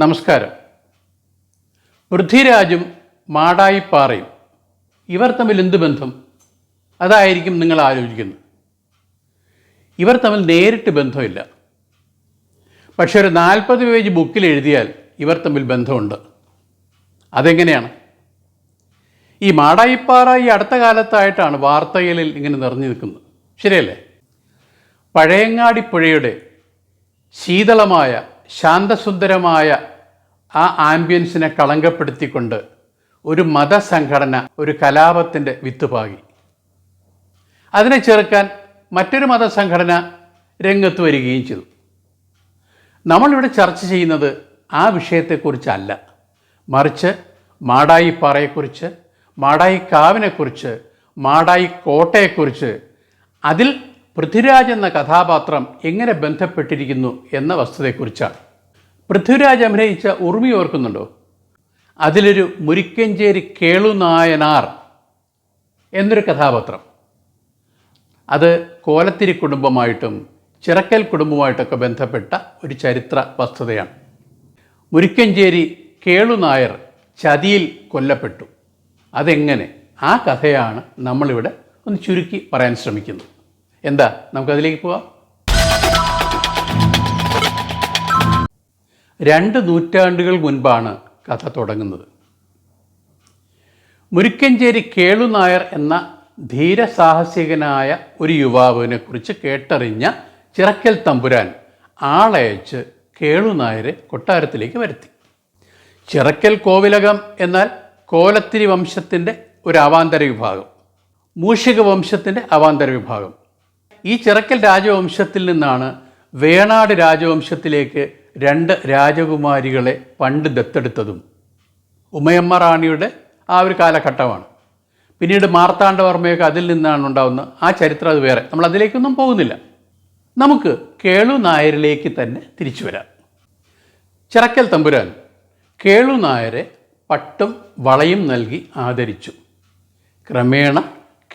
നമസ്കാരം. പൃഥ്വിരാജും മാടായിപ്പാറയും ഇവർ തമ്മിൽ എന്ത് ബന്ധം? അതായിരിക്കും നിങ്ങൾ ആലോചിക്കുന്നത്. ഇവർ തമ്മിൽ നേരിട്ട് ബന്ധമില്ല. പക്ഷേ ഒരു നാൽപ്പത് പേജ് ബുക്കിൽ എഴുതിയാൽ ഇവർ തമ്മിൽ ബന്ധമുണ്ട്. അതെങ്ങനെയാണ്? ഈ മാടായിപ്പാറ ഈ അടുത്ത കാലത്തായിട്ടാണ് വാർത്തകളിൽ ഇങ്ങനെ നിറഞ്ഞു നിൽക്കുന്നത്. ശരിയല്ലേ? പഴയങ്ങാടി പുഴയുടെ ശീതളമായ ശാന്തസുന്ദരമായ ആ ആംബിയൻസിനെ കളങ്കപ്പെടുത്തിക്കൊണ്ട് ഒരു മതസംഘടന ഒരു കലാപത്തിന്റെ വിത്തുപാകി. അതിനെ ചെറുക്കാൻ മറ്റൊരു മതസംഘടന രംഗത്ത് വരികയും ചെയ്തു. നമ്മളിവിടെ ചർച്ച ചെയ്യുന്നത് ആ വിഷയത്തെക്കുറിച്ചല്ല. മറിച്ച് മാടായിപ്പാറയെക്കുറിച്ച് മാടായിക്കാവിനെക്കുറിച്ച് മാടായി കോട്ടയെക്കുറിച്ച് അതിൽ പൃഥ്വിരാജ് എന്ന കഥാപാത്രം എങ്ങനെ ബന്ധപ്പെട്ടിരിക്കുന്നു എന്ന വസ്തുതയെക്കുറിച്ചാണ്. പൃഥ്വിരാജ് അഭിനയിച്ച ഉറുമി ഓർക്കുന്നുണ്ടോ? അതിലൊരു മുരിക്കഞ്ചേരി കേളുനായനാർ എന്നൊരു കഥാപാത്രം. അത് കോലത്തിരി കുടുംബമായിട്ടും ചിറക്കൽ കുടുംബമായിട്ടൊക്കെ ബന്ധപ്പെട്ട ഒരു ചരിത്ര വസ്തുതയാണ്. മുരിക്കഞ്ചേരി കേളുനായർ ചതിയിൽ കൊല്ലപ്പെട്ടു. അതെങ്ങനെ? ആ കഥയാണ് നമ്മളിവിടെ ഒന്ന് ചുരുക്കി പറയാൻ ശ്രമിക്കുന്നത്. എന്താ? നമുക്കതിലേക്ക് പോവാം. രണ്ട് നൂറ്റാണ്ടുകൾ മുൻപാണ് കഥ തുടങ്ങുന്നത്. മുരിക്കഞ്ചേരി കേളുനായർ എന്ന ധീരസാഹസികനായ ഒരു യുവാവിനെ കുറിച്ച് കേട്ടറിഞ്ഞ ചിറക്കൽ തമ്പുരാൻ ആളയച്ച് കേളുനായരെ കൊട്ടാരത്തിലേക്ക് വരുത്തി. ചിറക്കൽ കോവിലകം എന്നാൽ കോലത്തിരി വംശത്തിന്റെ ഒരു അവാന്തര വിഭാഗം മൂഷിക വംശത്തിന്റെ അവാന്തര വിഭാഗം. ഈ ചിറക്കൽ രാജവംശത്തിൽ നിന്നാണ് വേണാട് രാജവംശത്തിലേക്ക് രണ്ട് രാജകുമാരികളെ പണ്ട് ദത്തെടുത്തതും ഉമയമ്മ റാണിയുടെ ആ ഒരു കാലഘട്ടമാണ്. പിന്നീട് മാർത്താണ്ഡവർമ്മയൊക്കെ അതിൽ നിന്നാണ് ഉണ്ടാവുന്നത് ആ ചരിത്രം അത് വേറെ. നമ്മൾ അതിലേക്കൊന്നും പോകുന്നില്ല. നമുക്ക് കേളു നായരിലേക്ക് തന്നെ തിരിച്ചു വരാം. ചിറക്കൽ തമ്പുരാൻ കേളു നായരെ പട്ടും വളയും നൽകി ആദരിച്ചു. ക്രമേണ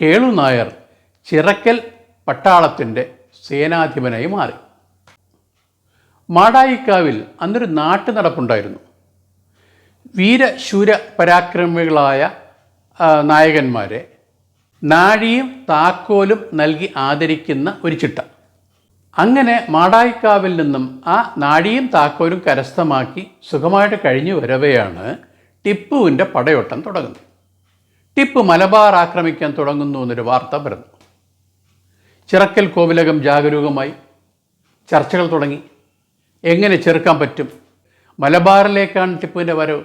കേളു നായർ ചിറക്കൽ പട്ടാളത്തിന്റെ സേനാധിപനായി മാറി. മാടായിക്കാവിൽ അന്നൊരു നാട്ടു നടപ്പുണ്ടായിരുന്നു വീരശൂര പരാക്രമികളായ നായകന്മാരെ നാഴിയും താക്കോലും നൽകി ആദരിക്കുന്ന ഒരു ചിട്ട. അങ്ങനെ മാടായിക്കാവിൽ നിന്നും ആ നാഴിയും താക്കോലും കരസ്ഥമാക്കി സുഖമായിട്ട് കഴിഞ്ഞു വരവെയാണ് ടിപ്പുവിന്റെ പടയോട്ടം തുടങ്ങുന്നത്. ടിപ്പു മലബാർ ആക്രമിക്കാൻ തുടങ്ങുന്നു എന്നൊരു വാർത്ത വരുന്നു ചിറക്കൽ കോവിലകം ജാഗരൂകമായി. ചർച്ചകൾ തുടങ്ങി. എങ്ങനെ ചെറുക്കാൻ പറ്റും? മലബാറിലേക്കാണ് ടിപ്പുവിന്റെ വരവ്.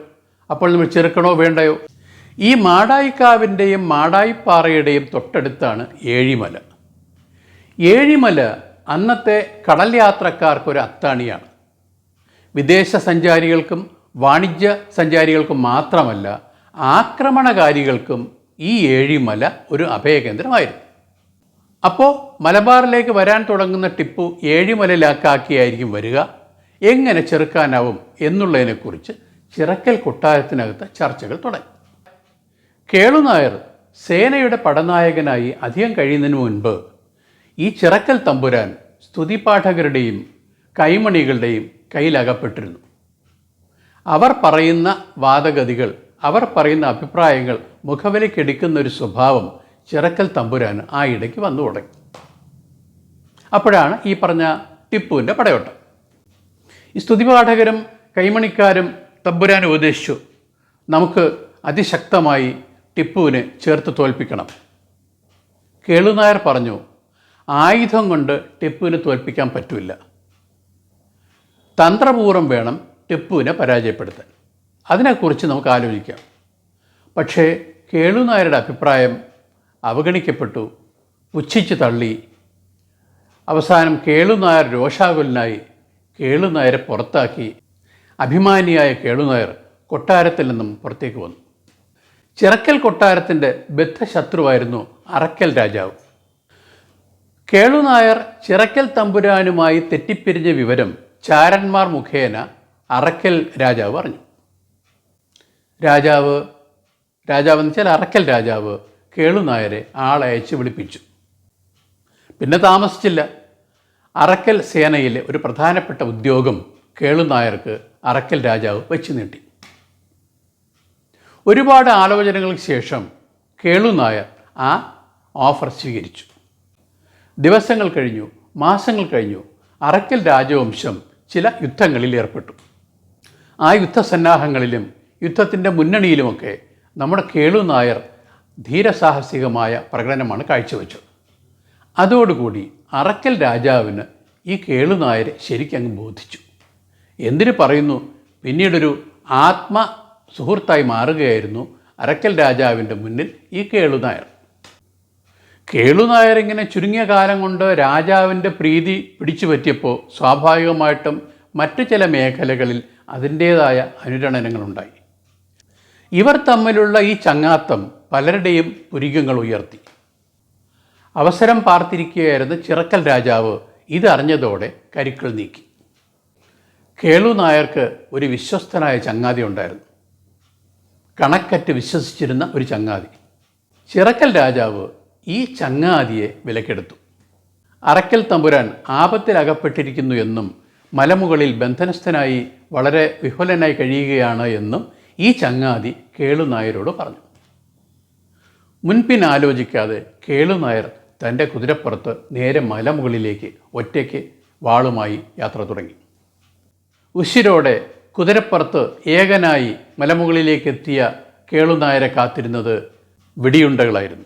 അപ്പോൾ നമ്മൾ ചെറുക്കണോ വേണ്ടയോ? ഈ മാടായിക്കാവിന്റെയും മാടായിപ്പാറയുടെയും തൊട്ടടുത്താണ് ഏഴിമല. ഏഴിമല അന്നത്തെ കടൽ യാത്രക്കാർക്കൊരു അത്താണിയാണ്. വിദേശ സഞ്ചാരികൾക്കും വാണിജ്യ സഞ്ചാരികൾക്കും മാത്രമല്ല ആക്രമണകാരികൾക്കും ഈ ഏഴിമല ഒരു അഭയകേന്ദ്രമായിരുന്നു. അപ്പോൾ മലബാറിലേക്ക് വരാൻ തുടങ്ങുന്ന ടിപ്പു ഏഴിമലയിലാക്കാക്കിയായിരിക്കും വരിക. എങ്ങനെ ചെറുക്കാനാവും എന്നുള്ളതിനെക്കുറിച്ച് ചിറക്കൽ കൊട്ടാരത്തിനകത്ത് ചർച്ചകൾ തുടങ്ങി. കേളുനായർ സേനയുടെ പടനായകനായി അധികം കഴിയുന്നതിന് മുൻപ് ഈ ചിറക്കൽ തമ്പുരാൻ സ്തുതിപാഠകരുടെയും കൈമണികളുടെയും കയ്യിലകപ്പെട്ടിരുന്നു. അവർ പറയുന്ന വാദഗതികൾ അവർ പറയുന്ന അഭിപ്രായങ്ങൾ മുഖവിലക്കെടുക്കുന്ന ഒരു സ്വഭാവം ചിറക്കൽ തമ്പുരാൻ ആ ഇടയ്ക്ക് വന്നു തുടങ്ങി. അപ്പോഴാണ് ഈ പറഞ്ഞ ടിപ്പുവിന്റെ പടയോട്ടം. ഈ സ്തുതിപാഠകരും കൈമണിക്കാരും തമ്പുരാൻ ഉപദേശിച്ചു. നമുക്ക് അതിശക്തമായി ടിപ്പുവിനെ ചേർത്ത് തോൽപ്പിക്കണം. കേളുനായർ പറഞ്ഞു ആയുധം കൊണ്ട് ടിപ്പുവിനെ തോൽപ്പിക്കാൻ പറ്റില്ല. തന്ത്രപൂർവം വേണം ടിപ്പുവിനെ പരാജയപ്പെടുത്താൻ. അതിനെക്കുറിച്ച് നമുക്ക് ആലോചിക്കാം. പക്ഷേ കേളുനായരുടെ അഭിപ്രായം അവഗണിക്കപ്പെട്ടു. പുച്ഛിച്ച് തള്ളി. അവസാനം കേളുനായർ രോഷാകുലനായി കേളുനായരെ പുറത്താക്കി അഭിമാനിയായ കേളുനായർ കൊട്ടാരത്തിൽ നിന്നും പുറത്തേക്ക് വന്നു. ചിറക്കൽ കൊട്ടാരത്തിന്റെ ബദ്ധശത്രുവായിരുന്നു അറക്കൽ രാജാവ്. കേളുനായർ ചിറക്കൽ തമ്പുരാനുമായി തെറ്റിപ്പിരിഞ്ഞ വിവരം ചാരന്മാർ മുഖേന അറക്കൽ രാജാവ് അറിഞ്ഞു. രാജാവ് രാജാവെന്ന് വെച്ചാൽ അറക്കൽ രാജാവ് കേളുനായരെ ആളയച്ച് വിളിപ്പിച്ചു. പിന്നെ താമസിച്ചില്ല. അറക്കൽ സേനയിലെ ഒരു പ്രധാനപ്പെട്ട ഉദ്യോഗം കേളുനായർക്ക് അറക്കൽ രാജാവ് വെച്ചു നീട്ടി. ഒരുപാട് ആലോചനകൾക്ക് ശേഷം കേളുനായർ ആ ഓഫർ സ്വീകരിച്ചു. ദിവസങ്ങൾ കഴിഞ്ഞു മാസങ്ങൾ കഴിഞ്ഞു അറക്കൽ രാജവംശം ചില യുദ്ധങ്ങളിൽ ഏർപ്പെട്ടു. ആ യുദ്ധസന്നാഹങ്ങളിലും യുദ്ധത്തിന്റെ മുന്നണിയിലുമൊക്കെ നമ്മുടെ കേളു നായർ ധീരസാഹസികമായ പ്രകടനമാണ് കാഴ്ചവെച്ചത്. അതോടുകൂടി അറക്കൽ രാജാവിന് ഈ കേളുനായരെ ശരിക്കങ്ങ് ബോധിച്ചു. എന്തിനു പറയുന്നു? പിന്നീടൊരു ആത്മ സുഹൃത്തായി മാറുകയായിരുന്നു അറക്കൽ രാജാവിന്റെ മുന്നിൽ ഈ കേളുനായർ നായർ. കേളു നായർ ഇങ്ങനെ ചുരുങ്ങിയ കാലം കൊണ്ട് രാജാവിന്റെ പ്രീതി പിടിച്ചു പറ്റിയപ്പോൾ സ്വാഭാവികമായിട്ടും മറ്റു ചില മേഖലകളിൽ അതിന്റേതായ അനുരണനങ്ങളുണ്ടായി. ഇവർ തമ്മിലുള്ള ഈ ചങ്ങാത്തം പലരുടെയും പുരികങ്ങൾ ഉയർത്തി. അവസരം പാർത്തിരിക്കുകയായിരുന്ന ചിറക്കൽ രാജാവ് ഇതറിഞ്ഞതോടെ കരുക്കൾ നീക്കി. കേളു നായർക്ക് ഒരു വിശ്വസ്തനായ ചങ്ങാതി ഉണ്ടായിരുന്നു. കണക്കറ്റ് വിശ്വസിച്ചിരുന്ന ഒരു ചങ്ങാതി. ചിറക്കൽ രാജാവ് ഈ ചങ്ങാതിയെ വിലക്കെടുത്തു. അറക്കൽ തമ്പുരാൻ ആപത്തിലകപ്പെട്ടിരിക്കുന്നു എന്നും മലമുകളിൽ ബന്ധനസ്ഥനായി വളരെ വിഹുലനായി കഴിയുകയാണ് എന്നും ഈ ചങ്ങാതി കേളു നായരോട് പറഞ്ഞു. മുൻപിൻ ആലോചിക്കാതെ കേളു നായർ തന്റെ കുതിരപ്പുറത്ത് നേരെ മലമുകളിലേക്ക് ഒറ്റയ്ക്ക് വാളുമായി യാത്ര തുടങ്ങി. ഉശിരോടെ കുതിരപ്പുറത്ത് ഏകനായി മലമുകളിലേക്ക് എത്തിയ കേളുനായരെ കാത്തിരുന്നത് വെടിയുണ്ടകളായിരുന്നു.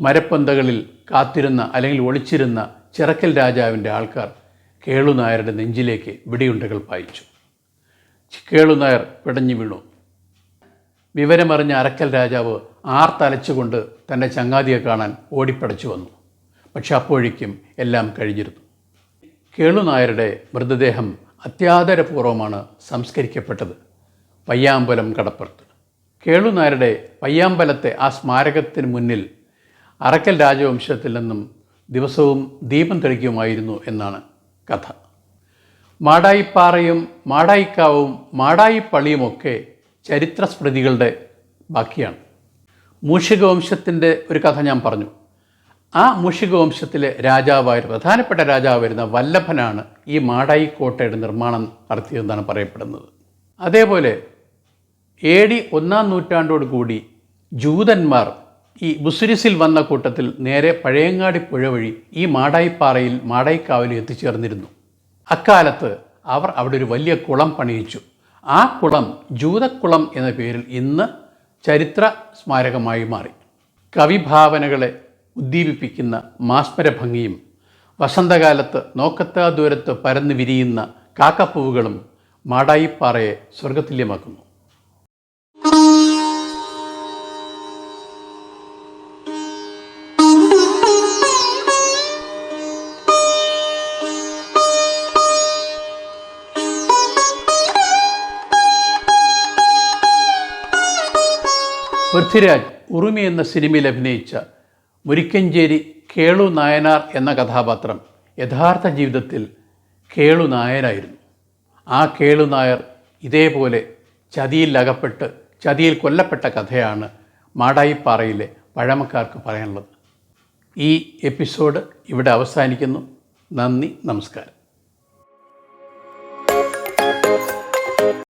മരപ്പന്തകളിൽ കാത്തിരുന്ന അല്ലെങ്കിൽ ഒളിച്ചിരുന്ന ചിറക്കൽ രാജാവിന്റെ ആൾക്കാർ കേളുനായരുടെ നെഞ്ചിലേക്ക് വെടിയുണ്ടകൾ പായിച്ചു. കേളുനായർ പിടഞ്ഞു വീണു. വിവരമറിഞ്ഞ അരക്കൽ രാജാവ് ആർത്തലച്ചുകൊണ്ട് തന്റെ ചങ്ങാതിയെ കാണാൻ ഓടിപ്പടച്ചു വന്നു. പക്ഷെ അപ്പോഴേക്കും എല്ലാം കഴിഞ്ഞിരുന്നു. കേളുനായരുടെ മൃതദേഹം അത്യാദരപൂർവമാണ് സംസ്കരിക്കപ്പെട്ടത്. പയ്യാമ്പലം കടപ്പുറത്ത്. കേളുനായരുടെ പയ്യാമ്പലത്തെ ആ സ്മാരകത്തിന് മുന്നിൽ അറക്കൽ രാജവംശത്തിൽ നിന്നും ദിവസവും ദീപം തെളിക്കുമായിരുന്നു എന്നാണ് കഥ. മാടായിപ്പാറയും മാടായിക്കാവും മാടായിപ്പള്ളിയുമൊക്കെ ചരിത്ര സ്മൃതികളുടെ ബാക്കിയാണ്. മൂഷികവംശത്തിന്റെ ഒരു കഥ ഞാൻ പറഞ്ഞു. ആ മൂഷികവംശത്തിലെ രാജാവായ പ്രധാനപ്പെട്ട രാജാവായിരുന്ന വല്ലഭനാണ് ഈ മാടായി കോട്ടയുടെ നിർമ്മാണം നടത്തിയതെന്നാണ് പറയപ്പെടുന്നത്. അതേപോലെ എ ഡി ഒന്നാം നൂറ്റാണ്ടോട് കൂടി ജൂതന്മാർ ഈ ബുസുരിസിൽ വന്ന കൂട്ടത്തിൽ നേരെ പഴയങ്ങാടി പുഴ വഴി ഈ മാടായിപ്പാറയിൽ മാടായിക്കാവിൽ എത്തിച്ചേർന്നിരുന്നു. അക്കാലത്ത് അവർ അവിടെ ഒരു വലിയ കുളം പണിയിച്ചു. ആ കുളം ജൂതക്കുളം എന്ന പേരിൽ ഇന്ന് ചരിത്ര സ്മാരകമായി മാറി. കവിഭാവനകളെ ഉദ്ദീപിപ്പിക്കുന്ന മാസ്മരഭംഗിയും വസന്തകാലത്ത് നോക്കത്താ ദൂരത്ത് പരന്നു വിരിയുന്ന കാക്കപ്പൂവുകളും മാടായിപ്പാറയെ സ്വർഗതുല്യമാക്കുന്നു പൃഥ്വിരാജ് ഉറുമി എന്ന സിനിമയിൽ അഭിനയിച്ച മുരിക്കഞ്ചേരി കേളു നായനാർ എന്ന കഥാപാത്രം യഥാർത്ഥ ജീവിതത്തിൽ കേളു നായനായിരുന്നു. ആ കേളു നായർ ഇതേപോലെ ചതിയിൽ അകപ്പെട്ട് ചതിയിൽ കൊല്ലപ്പെട്ട കഥയാണ് മാടായിപ്പാറയിലെ പഴമക്കാർക്ക് പറയാനുള്ളത്. ഈ എപ്പിസോഡ് ഇവിടെ അവസാനിക്കുന്നു. നന്ദി നമസ്കാരം.